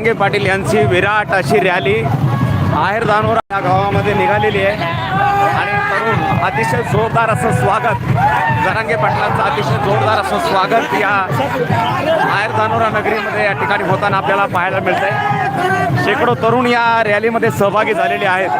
जरांगे पाटील यांची विराट अशी रॅली आहेर दानोरा या गावामध्ये निघालेली आहे. आणि तरुण अतिशय जोरदार असं स्वागत. जरांगे पाटलांचं अतिशय जोरदार असं स्वागत या आहेर दानोरा नगरीमध्ये या ठिकाणी होताना आपल्याला पाहायला मिळत आहे शेकडो तरुण या रॅलीमध्ये सहभागी झालेले आहेत.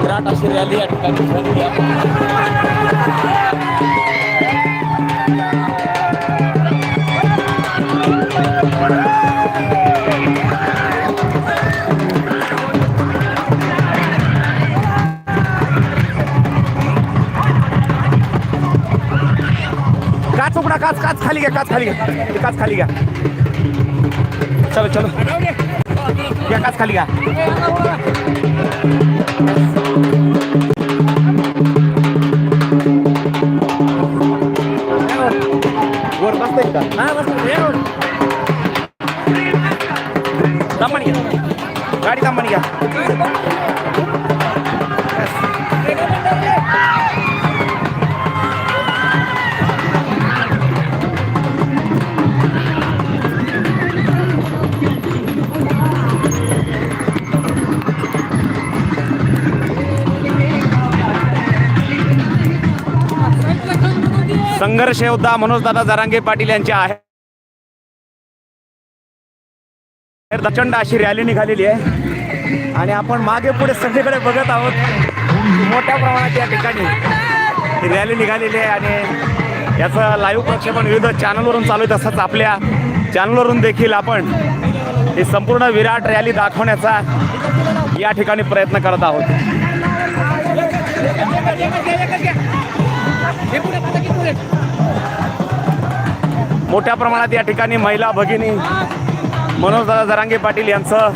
विराट अशी रॅली या ठिकाणी झालेली काच उघडा काच काच खाली घ्या काच खाली घ्या काच खाली घ्या. चलो चलो। घ्या काच खाली घ्या वर बसते का? दमन घ्या गाडी दमन घ्या संघर्ष योद्धा मनोजदादा जरांगे पाटील यांचे आहे. प्रचंड अशी रॅली निघालेली आहे. आणि आपण मागे पुढे सगळीकडे बघत आहोत मोठ्या प्रमाणात या ठिकाणी ही रॅली निघालेली आहे. आणि याचं लाईव्ह प्रक्षेपण विविध चॅनलवरून चालू आहे तसंच आपल्या चॅनलवरून देखील आपण ही संपूर्ण विराट रॅली दाखवण्याचा या ठिकाणी प्रयत्न करत आहोत. मोठ्या प्रमाणात या ठिकाणी महिला भगिनी मनोजदादा जरांगे पाटील यांचं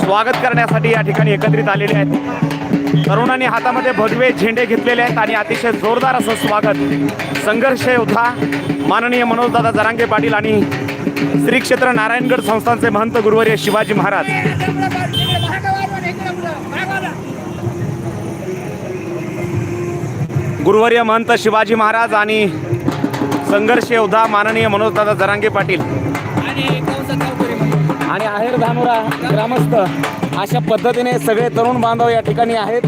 स्वागत करण्यासाठी या ठिकाणी एकत्रित आलेले आहेत. तरुणांनी हातामध्ये भगवे झेंडे घेतलेले आहेत आणि अतिशय जोरदार असं स्वागत. संघर्ष योद्धा माननीय मनोजदादा जरांगे पाटील आणि श्री क्षेत्र नारायणगड संस्थांचे महंत गुरुवर्य शिवाजी महाराज. गुरुवर्य महंत शिवाजी महाराज आणि संघर्ष योद्धा माननीय मनोजदादा जरांगे पाटील. आणि आहेर धानोरा ग्रामस्थ अशा पद्धतीने सगळे तरुण बांधव या ठिकाणी आहेत.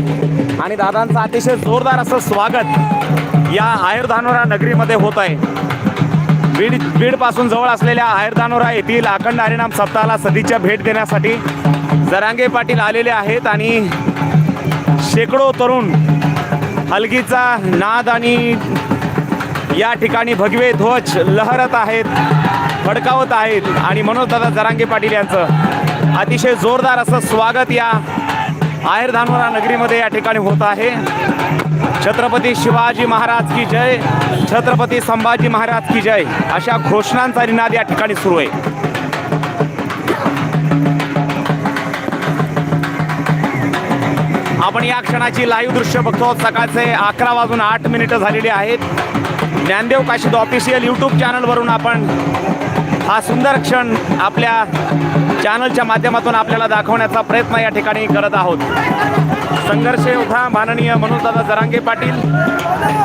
आणि दादांचं अतिशय जोरदार असं स्वागत या आहेर धानोरा नगरीमध्ये होत आहे. बीड बीडपासून जवळ असलेल्या आहेर येथील अखंड हरिणाम सप्ताहाला सदीच्या भेट देण्यासाठी जरांगे पाटील आलेले आहेत आणि शेकडो तरुण हलगीचा नाद आणि या ठिकाणी भगवे ध्वज लहरत आहेत फडकावत आहेत. आणि मनोजदादा जरांगे पाटील यांचं अतिशय जोरदार असं स्वागत या आहेर धानोरा नगरीमध्ये या ठिकाणी होत आहे. छत्रपती शिवाजी महाराज की जय छत्रपती संभाजी महाराज की जय अशा घोषणांचा निनाद या ठिकाणी सुरू आहे. आपण या क्षणाची लाईव्ह दृश्य बघतो. सकाळचे अकरा वाजून आठ मिनिटं झालेली आहेत. ज्ञानदेव काशीद ऑफिशियल यूट्यूब चॅनलवरून आपण हा सुंदर क्षण आपल्या चॅनलच्या माध्यमातून आपल्याला दाखवण्याचा प्रयत्न या ठिकाणी करत आहोत. संघर्ष योद्धा माननीय मनोजदादा जरांगे पाटील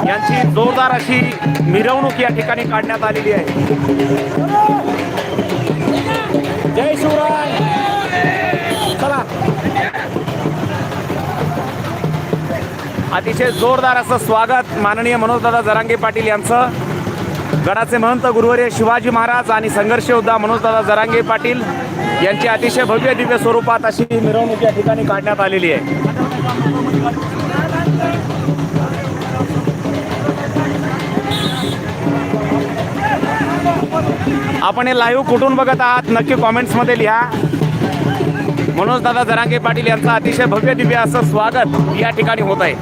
यांची जोरदार अशी मिरवणूक या ठिकाणी काढण्यात आलेली आहे. जय शिवराय! अतिशय जोरदार असं स्वागत माननीय मनोजदादा जरांगे पाटील यांचं. गडाचे महंत गुरुवर्य शिवाजी महाराज आणि संघर्ष योद्धा मनोजदादा जरांगे पाटील यांची अतिशय भव्य दिव्य स्वरूपात अशी मिरवणूक या ठिकाणी काढण्यात आलेली आहे. आपण हे लाईव्ह कुठून बघत आहात? नक्की कॉमेंट्समध्ये लिहा. मनोज दादा जरांगे पाटील यांचं अतिशय भव्य दिव्य असं स्वागत या ठिकाणी होत आहे.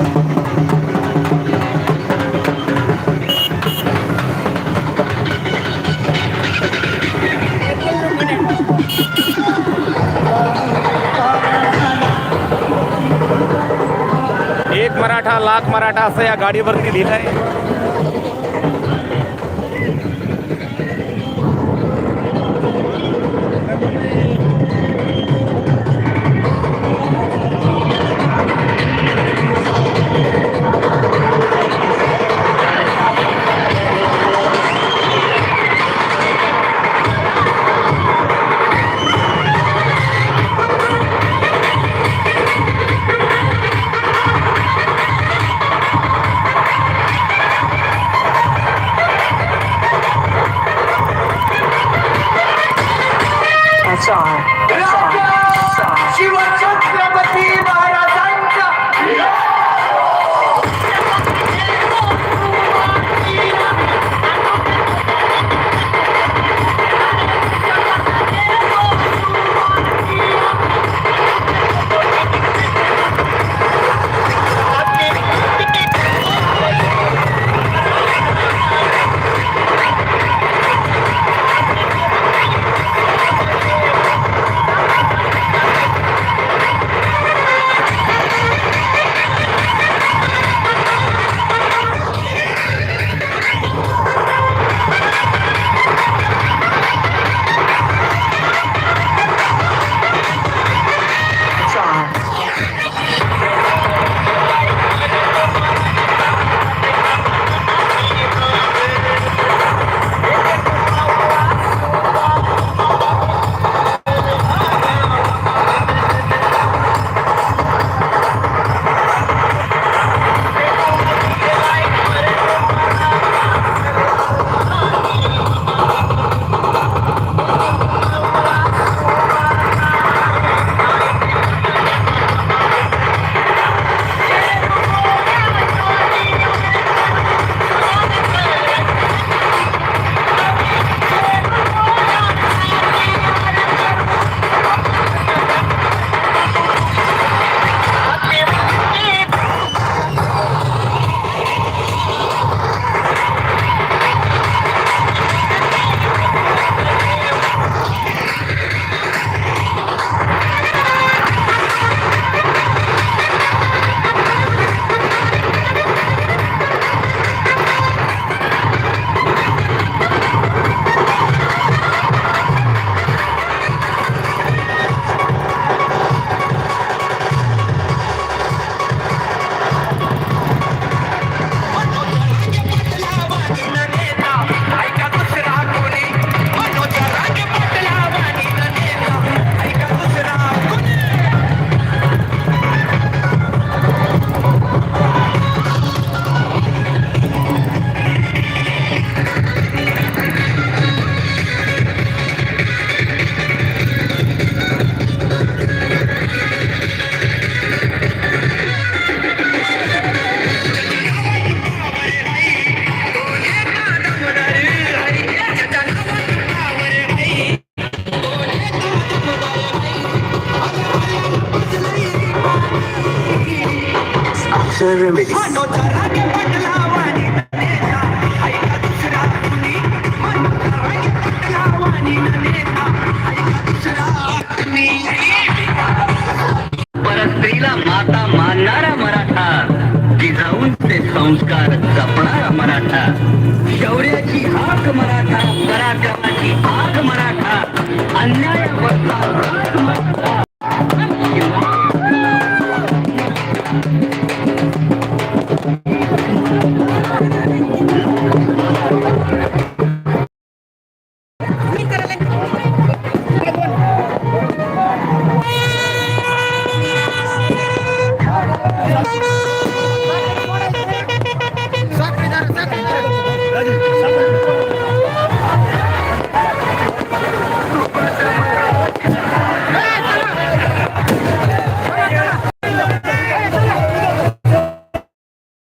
एक मराठा लाख मराठा असं या गाडीवरती लिहिलंय. कोणी परस्त्रीला माता मानणारा मराठा जिजाऊंचे संस्कार जपणारा मराठा. शौर्याची हाक मराठा पराक्रमाची आग मराठा. अन्याय